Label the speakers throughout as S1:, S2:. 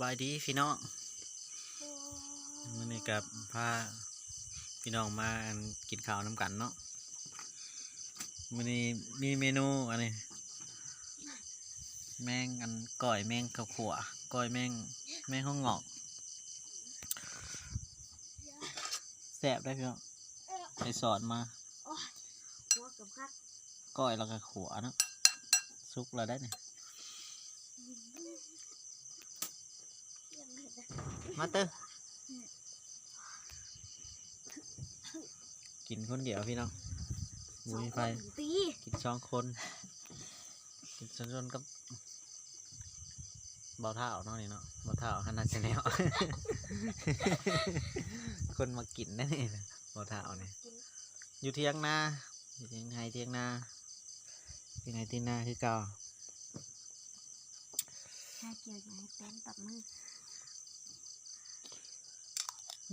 S1: บายดีพี่น้องมื้อนี้กับพาพี่น้องมากินข้าวน้ำกันเนาะมื้อนี้มีเมนูอันนี้แมงอันก้อยแมงข้าวขัวก้อยแมงแมงห้องงอกแซ่บได้พี่น้องไปสอนมา
S2: ก้
S1: อยแล้วก็ขัวเนาะสุกแล้วได้เนี่ย มาเตอร์กินคนเดียวพี่น้องบุยไฟ
S2: ตี
S1: กินสองคน กินสองคนกับเบาเท้าเนาะนี่เนาะเบาเท้าขนาดชแนลคนมากินนั่นเองเบาเท้าเนี่ยอยู่เที่ยงนาอยู่เที่ยงไฮเที่ยงนาที่ไหนที่นาคือเก่า
S2: ถ้าเกี่ยวกับให้เป็นตัดมือ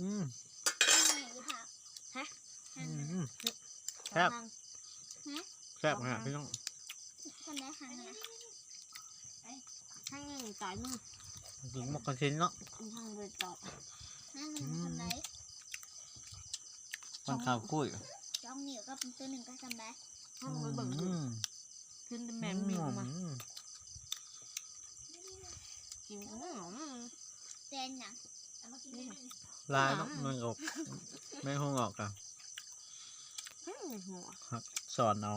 S1: อืม
S2: ฮะ
S1: อืมครับแซ่บมากพี่น้อง
S2: คนไหนหันนะให้เงินต่อยมือ
S1: กินหมกกระชิ้นเนาะ
S2: ทางเลยต่อนั่นหนึ่งคนไหน
S1: มันข้าวกุ้ย
S2: จ้องเหนียวก็เป็นตัวหนึ่งก็จำได้
S1: อื
S2: ทางเลยเบิ่งดู
S1: ม
S2: ขึ้นเป็นแมนมิวมา
S1: อืม
S2: กินก็หอมแดนหนัง
S1: ลายเนาะมันออกไม่คงออกอะ
S2: หัว
S1: สอนเอา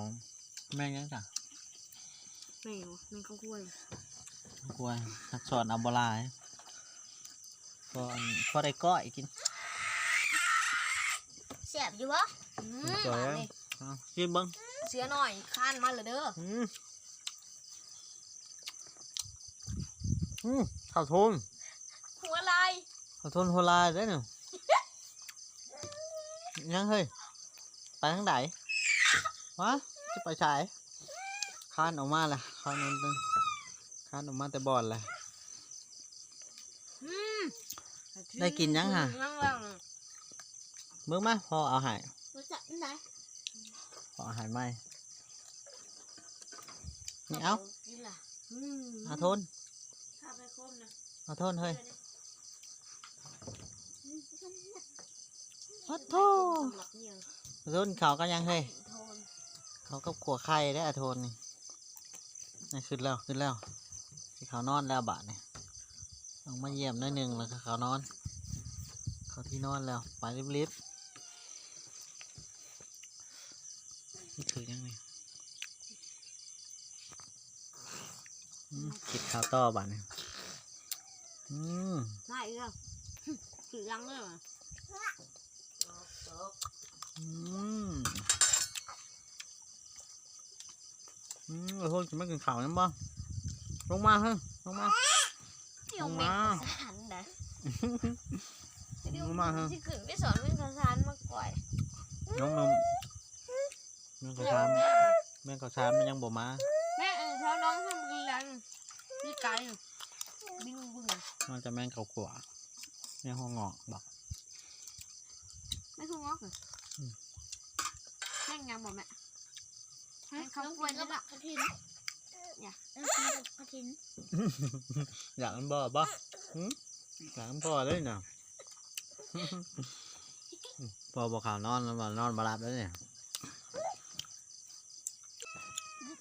S1: แม่งยังจ้ะ
S2: แมวมันก็กล้วย
S1: กล้วยหักสอนเอาบลายพออันพอได้ก้อยกิน
S2: เสียบอยู่วะ
S1: สวยเอาชิมเบิ้ง
S2: เสือหน่อยข้านมาเลยเด้อ
S1: อืมอืมข้าวโทน
S2: หัวลาย
S1: ข้าวโทนโฮลายได้หนึ่งยังเฮ้ย ไปทางไหนวะจะไปฉายคานออกมาละคานนั่นตึงคานออกมาแต่บอลละ ได้กินยังฮะ
S2: ยังยัง
S1: เบิ่งมาพอเอาใหาย
S2: รู้จักไหน
S1: พอเอาใหายไหมนี่เอา
S2: กินล่ะ
S1: เอาโทน
S2: ข้าไปคมนะ
S1: เอาโทนเฮ้ย เอาโทน
S2: หลักเนี่ย
S1: เอาโทนเขาก็ยังเฮ้ย
S2: โทน
S1: เขากับขัวไข่ได้อะโทนนี่นี่ขึ้นแล้วขึ้นแล้วที่เขานอนแล้วบาทเนี่ยลงมาเยี่ยมหนิดนึงแล้วก็เขานอน เขาที่นอนแล้วไปรีบๆนี่คือยังไงอืมกินข้าวต่อบาทเนี่ยอืม
S2: ได้อีกแล้วคือยังเลยเหร อ
S1: อืมอืมขอโทษจะไม่กินข้าวนั่นบ้างลงมาเฮ้ยลงมา
S2: เดี๋ยวเมฆกระสานนะเดี๋ยว
S1: มาฮะ
S2: ที่ขึ้นไปสอนเมฆกระสานมาก่อย
S1: น้องนมแม่งก็ชามแม่งก็ชามมันยังบ่มา
S2: แม่เออเขาน้องทำกินแล้วนี่ไก่บินบึ้ง
S1: มันจะแม่งเขาขวาแม่งห้องงอกบอก
S2: ไม่คื องอกเหรอ
S1: อืม
S2: แม่งยังบอกแม่แม่งเขากล้วยแล้วละกระถินอย่าเออกระถิน
S1: อยากมันบ่บ่หึอยากมันบ่เลยน่ะพอบอกข่าวนอนแล้วมานอนบารับแล้วเนี่ย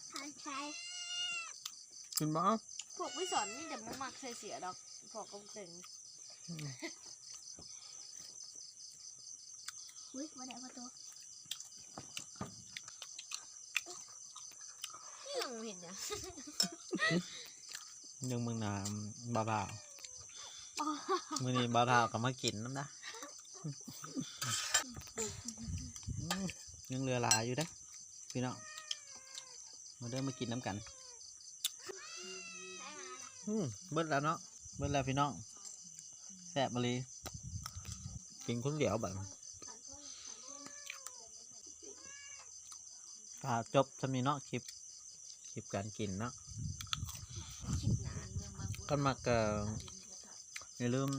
S2: ใช่ใช่
S1: กินบ่
S2: พวกไม่สอนนี่เดี๋ยวมันมักใส่เสียดอกพวกกำเก่ง อุ้ยวันไหนประตูนี่ยังเห็นเนี่ย
S1: ยังมึงน่ะบาบ่าวมื้อนี้บาบ่าวก็มากินน้ำนะอืมยังเหลือหลายอยู่เด้อพี่น้องมาเดินมากินน้ำกันอืมเบิดแล้วเนาะเบิดแล้วพี่น้องแซ่บมาเลยกินคนเดียวแบบ ก็จบสำนี้เนาะคลิปคลิปการกินเนาะ
S2: คิดนาน
S1: กันมากก็อย่าลืม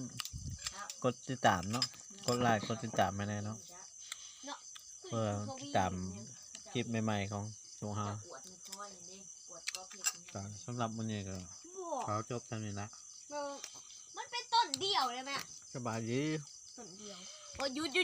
S1: กดติดตามเนาะกดไลค์กดติดตามมาแน่เนาะเพื่อติดตามคลิปใหม่ๆของช่วงเฮาก็สำหรับวันนี้ก็ขอจบสำนี้ละ
S2: เราไม่เดียวเลยแม่
S1: สบายดี
S2: ต้นเดียวโอ้ยหยุดหยุด